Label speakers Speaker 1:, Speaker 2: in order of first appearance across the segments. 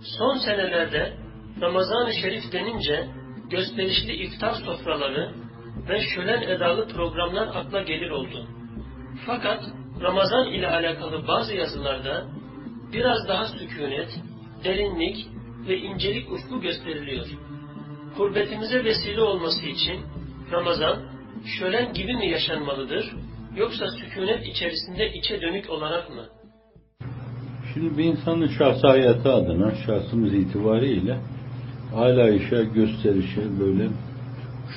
Speaker 1: Son senelerde Ramazan-ı Şerif denince gösterişli iftar sofraları ve şölen edalı programlar akla gelir oldu. Fakat Ramazan ile alakalı bazı yazılarda biraz daha sükunet, derinlik ve incelik ufku gösteriliyor. Kurbetimize vesile olması için Ramazan şölen gibi mi yaşanmalıdır yoksa sükunet içerisinde içe dönük olarak mı?
Speaker 2: Şimdi bir insanın şahsi hayatı adına, şahsımız itibariyle alayışa, gösterişe böyle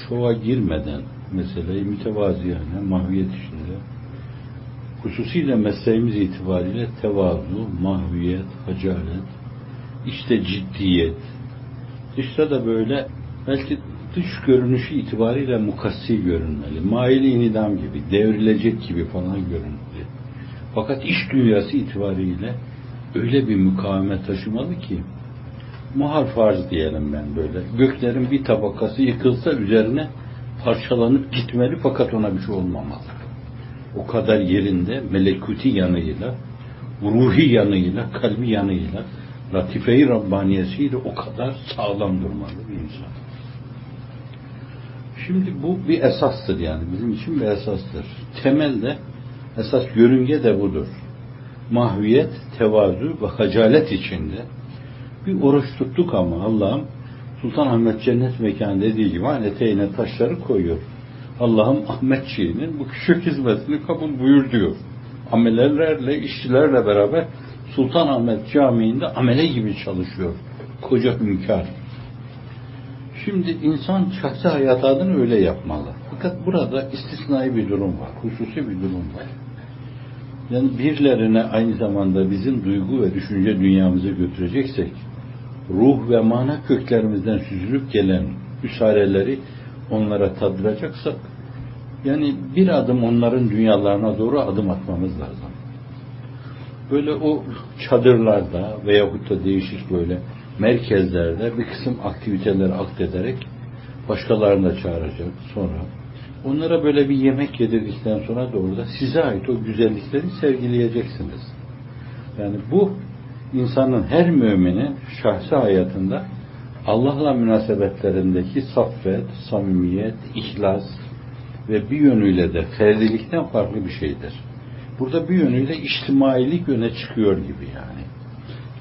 Speaker 2: şova girmeden meseleyi mütevaziyane, mahviyet içinde hususiyle mesleğimiz itibariyle tevazu, mahviyet, hacalet, işte ciddiyet, dışta da böyle belki dış görünüşü itibariyle mukassi görünmeli. Maili inidam gibi, devrilecek gibi falan görünmeli. Fakat iş dünyası itibariyle öyle bir mukavemet taşımalı ki muhal farz diyelim ben böyle. Göklerin bir tabakası yıkılsa üzerine parçalanıp gitmeli fakat ona bir şey olmamalı. O kadar yerinde melekuti yanıyla, ruhi yanıyla, kalbi yanıyla, latife-i Rabbaniyesiyle o kadar sağlam durmalı bir insan. Şimdi bu bir esastır yani. Bizim için bir esastır. Temelde esas yörünge de budur. Mahviyet, tevazu ve hacalet içinde bir oruç tuttuk ama Allah'ım Sultan Ahmet cennet mekanı dediği gibi eteğine taşları koyuyor. Allah'ım Ahmetçiğinin bu küçük hizmetini kabul buyur diyor. Amelerle, işçilerle beraber Sultan Ahmet Camii'nde amele gibi çalışıyor. Koca hünkâr. Şimdi insan şahsi hayat adını öyle yapmalı. Fakat burada istisnai bir durum var. Hususi bir durum var. Yani birilerine aynı zamanda bizim duygu ve düşünce dünyamızı götüreceksek ruh ve mana köklerimizden süzülüp gelen üsareleri onlara tadıracaksak yani bir adım onların dünyalarına doğru adım atmamız lazım. Böyle o çadırlarda veyahut da değişik böyle merkezlerde bir kısım aktiviteleri akdederek başkalarını da çağıracak sonra onlara böyle bir yemek yedirdikten sonra da size ait o güzellikleri sergileyeceksiniz. Yani bu insanın her müminin şahsi hayatında Allah'la münasebetlerindeki saffet, samimiyet, ihlas ve bir yönüyle de ferdilikten farklı bir şeydir. Burada bir yönüyle içtimailik öne çıkıyor gibi yani.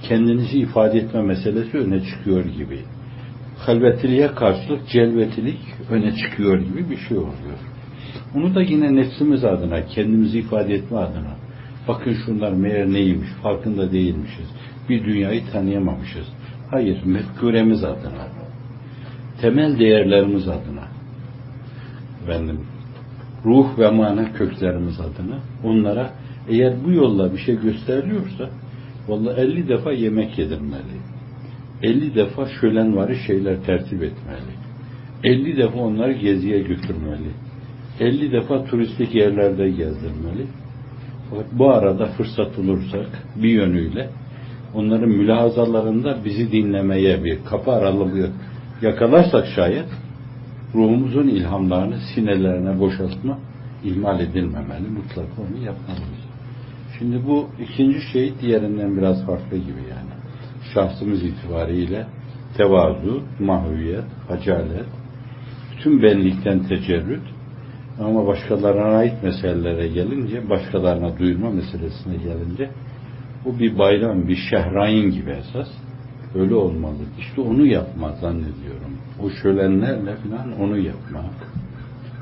Speaker 2: Kendinizi ifade etme meselesi öne çıkıyor gibi. Halvetiliğe karşılık celvetilik öne çıkıyor gibi bir şey oluyor. Onu da yine nefsimiz adına, kendimizi ifade etme adına. Bakın şunlar meğer neymiş, farkında değilmişiz. Bir dünyayı tanıyamamışız. Hayır, mefkuremiz adına. Temel değerlerimiz adına. Efendim, ruh ve mana köklerimiz adına onlara eğer bu yolla bir şey gösteriliyorsa vallahi 50 defa yemek yedirmeli. 50 defa şölenvari şeyler tertip etmeli. 50 defa onları geziye götürmeli. 50 defa turistik yerlerde gezdirmeli. Bu arada fırsat bulursak bir yönüyle onların mülahazalarında bizi dinlemeye bir kapı aralığı yakalarsak şayet ruhumuzun ilhamlarını sinelerine boşaltma ihmal edilmemeli. Mutlaka onu yapmalıyız. Şimdi bu ikinci şey diğerinden biraz farklı gibi yani. Şahsımız itibariyle tevazu, mahviyet, hacalet, bütün benlikten tecerrüt ama başkalarına ait meselelere gelince, başkalarına duyurma meselesine gelince bu bir bayram, bir şehrain gibi esas. Öyle olmalı. İşte onu yapma zannediyorum. O şölenlerle falan onu yapma.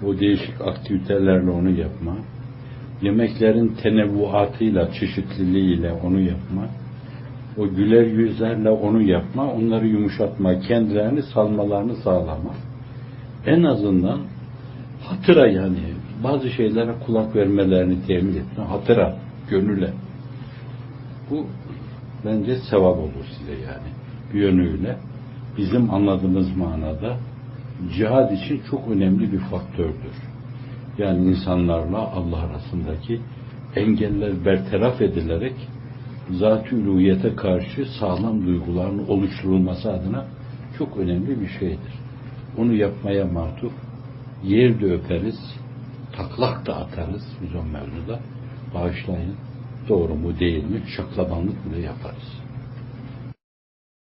Speaker 2: O değişik aktivitelerle onu yapma. Yemeklerin tenevvuatıyla, çeşitliliğiyle onu yapma. O güler yüzlerle onu yapma. Onları yumuşatma. Kendilerini salmalarını sağlama. En azından hatıra yani bazı şeylere kulak vermelerini temin etme. Hatıra, gönüle. Bu bence sevap olur size yani. Bir yönüyle bizim anladığımız manada cihad için çok önemli bir faktördür. Yani insanlarla Allah arasındaki engeller bertaraf edilerek zat-ı uluhiyete karşı sağlam duyguların oluşturulması adına çok önemli bir şeydir. Onu yapmaya matuf yerde öperiz, taklak da atarız biz o mevzuda. Bağışlayın. Doğru mu değil mi? Şaklabanlık bile yaparız.